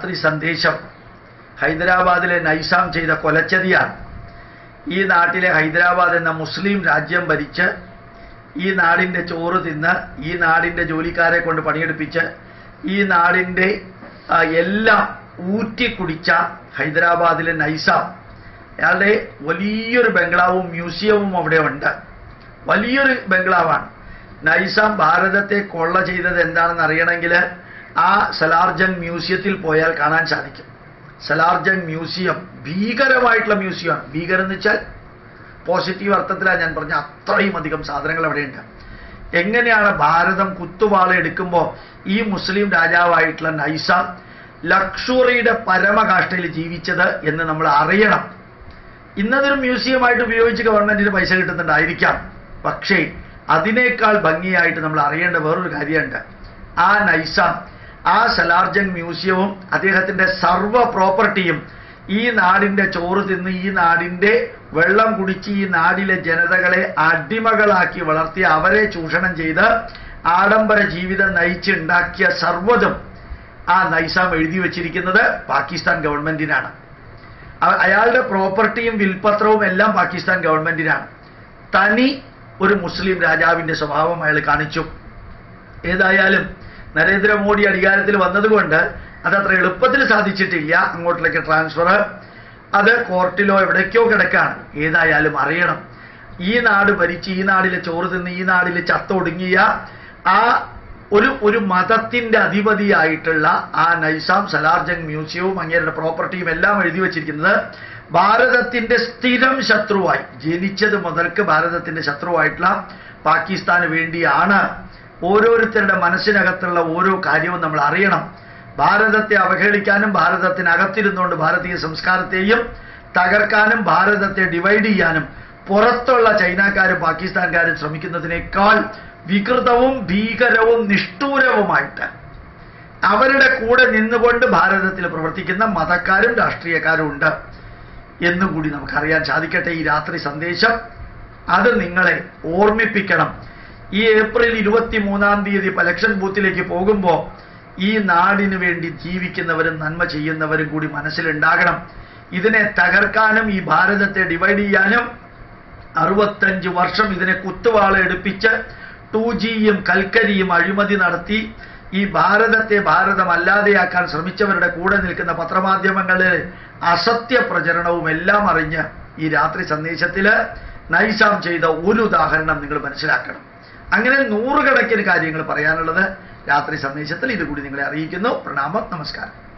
രാത്രി സന്ദേശം. ഹൈദരാബാദിലെ നൈസാം ചെയ്ത കൊലച്ചതിയാണ്. ഈ നാട്ടിലെ ഹൈദരാബാദ് എന്ന മുസ്ലിം രാജ്യം ഭരിച്ച് ഈ നാടിന്റെ ചോറ് തിന്ന് ഈ നാടിന്റെ ജോലിക്കാരെ കൊണ്ട് പണിയെടുപ്പിച്ച് ഈ നാടിന്റെ എല്ലാം ഊറ്റിക്കുടിച്ച ഹൈദരാബാദിലെ നൈസാം. അയാളുടെ വലിയൊരു ബംഗ്ലാവും മ്യൂസിയവും അവിടെ ഉണ്ട് വലിയൊരു ബംഗ്ലാവാണ്. നൈസാം ഭാരതത്തെ കൊള്ള ചെയ്തത് എന്താണെന്ന് അറിയണമെങ്കിൽ ആ സലാർജൻ മ്യൂസിയത്തിൽ പോയാൽ കാണാൻ സാധിക്കും. സലാർജൻ മ്യൂസിയം ഭീകരമായിട്ടുള്ള മ്യൂസിയമാണ്. ഭീകരം എന്ന് വെച്ചാൽ പോസിറ്റീവ് അർത്ഥത്തിലാണ് ഞാൻ പറഞ്ഞ അത്രയും അധികം സാധനങ്ങൾ അവിടെയുണ്ട്. എങ്ങനെയാണ് ഭാരതം കുത്തുവാള എടുക്കുമ്പോൾ ഈ മുസ്ലിം രാജാവായിട്ടുള്ള നൈസ ലക്ഷറിയുടെ പരമകാഷ്ഠയിൽ ജീവിച്ചത് എന്ന് നമ്മൾ അറിയണം. ഇന്നതൊരു മ്യൂസിയമായിട്ട് ഉപയോഗിച്ച് ഗവൺമെന്റിന് പൈസ കിട്ടുന്നുണ്ടായിരിക്കാം. പക്ഷേ അതിനേക്കാൾ ഭംഗിയായിട്ട് നമ്മൾ അറിയേണ്ട വേറൊരു കാര്യമുണ്ട്. ആ നൈസാം ആ സലാർജൻ മ്യൂസിയവും അദ്ദേഹത്തിന്റെ സർവ പ്രോപ്പർട്ടിയും ഈ നാടിന്റെ ചോറ് തിന്ന് ഈ നാടിന്റെ വെള്ളം കുടിച്ച് ഈ നാടിലെ ജനതകളെ അടിമകളാക്കി വളർത്തി അവരെ ചൂഷണം ചെയ്ത് ആഡംബര ജീവിതം നയിച്ചുണ്ടാക്കിയ സർവതും ആ നൈസാം എഴുതി വച്ചിരിക്കുന്നത് പാകിസ്ഥാൻ ഗവൺമെന്റിനാണ്. അയാളുടെ പ്രോപ്പർട്ടിയും വിൽപത്രവും എല്ലാം പാകിസ്ഥാൻ ഗവൺമെന്റിനാണ്. തനി ഒരു മുസ്ലിം രാജാവിന്റെ സ്വഭാവം അയാൾ കാണിച്ചു. ഏതായാലും നരേന്ദ്രമോദി അധികാരത്തിൽ വന്നതുകൊണ്ട് അതത്ര എളുപ്പത്തിൽ സാധിച്ചിട്ടില്ല. അങ്ങോട്ടിലേക്ക് ട്രാൻസ്ഫർ അത് കോർട്ടിലോ എവിടേക്കോ കിടക്കാണ്. ഏതായാലും അറിയണം. ഈ നാട് ഭരിച്ച് ഈ നാടിലെ ചോറ് തിന്ന് ഈ നാടിലെ ചത്തൊടുങ്ങിയ ആ ഒരു ഒരു മതത്തിന്റെ അധിപതിയായിട്ടുള്ള ആ നൈസാം സലാർജംഗ് മ്യൂസിയവും അങ്ങേരുടെ പ്രോപ്പർട്ടിയും എല്ലാം എഴുതി വച്ചിരിക്കുന്നത് ഭാരതത്തിന്റെ സ്ഥിരം ശത്രുവായി. ജനിച്ചത് മുതൽക്ക് ഭാരതത്തിന്റെ ശത്രുവായിട്ടുള്ള പാകിസ്ഥാന് വേണ്ടിയാണ്. ഓരോരുത്തരുടെ മനസ്സിനകത്തുള്ള ഓരോ കാര്യവും നമ്മൾ അറിയണം. ഭാരതത്തെ അവഹേളിക്കാനും ഭാരതത്തിനകത്തിരുന്നുകൊണ്ട് ഭാരതീയ സംസ്കാരത്തെയും തകർക്കാനും ഭാരതത്തെ ഡിവൈഡ് ചെയ്യാനും പുറത്തുള്ള ചൈനക്കാരും പാകിസ്ഥാൻകാരും ശ്രമിക്കുന്നതിനേക്കാൾ വികൃതവും ഭീകരവും നിഷ്ഠൂരവുമായിട്ട് അവരുടെ കൂടെ നിന്നുകൊണ്ട് ഭാരതത്തിൽ പ്രവർത്തിക്കുന്ന മതക്കാരും രാഷ്ട്രീയക്കാരും ഉണ്ട് എന്നുകൂടി നമുക്കറിയാൻ സാധിക്കട്ടെ ഈ രാത്രി സന്ദേശം. അത് നിങ്ങളെ ഓർമ്മിപ്പിക്കണം. ഈ ഏപ്രിൽ ഇരുപത്തി മൂന്നാം തീയതി പലക്ഷൻ ബൂത്തിലേക്ക് പോകുമ്പോൾ ഈ നാടിനു വേണ്ടി ജീവിക്കുന്നവരും നന്മ ചെയ്യുന്നവരും കൂടി മനസ്സിലുണ്ടാകണം. ഇതിനെ തകർക്കാനും ഈ ഭാരതത്തെ ഡിവൈഡ് ചെയ്യാനും അറുപത്തഞ്ച് വർഷം ഇതിനെ കുത്തുവാള എടുപ്പിച്ച് ടു ജിയും കൽക്കരിയും അഴിമതി നടത്തി ഈ ഭാരതത്തെ ഭാരതമല്ലാതെയാക്കാൻ ശ്രമിച്ചവരുടെ കൂടെ നിൽക്കുന്ന പത്രമാധ്യമങ്ങളിലെ അസത്യ പ്രചരണവും എല്ലാം അറിഞ്ഞ് ഈ രാത്രി സന്ദേശത്തിൽ നൈസാം ചെയ്ത ഒരു ഉദാഹരണം നിങ്ങൾ മനസ്സിലാക്കണം. അങ്ങനെ നൂറുകണക്കിന് കാര്യങ്ങൾ പറയാനുള്ളത് രാത്രി സന്ദേശത്തിൽ ഇതുകൂടി നിങ്ങളെ അറിയിക്കുന്നു. പ്രണാമം നമസ്കാരം.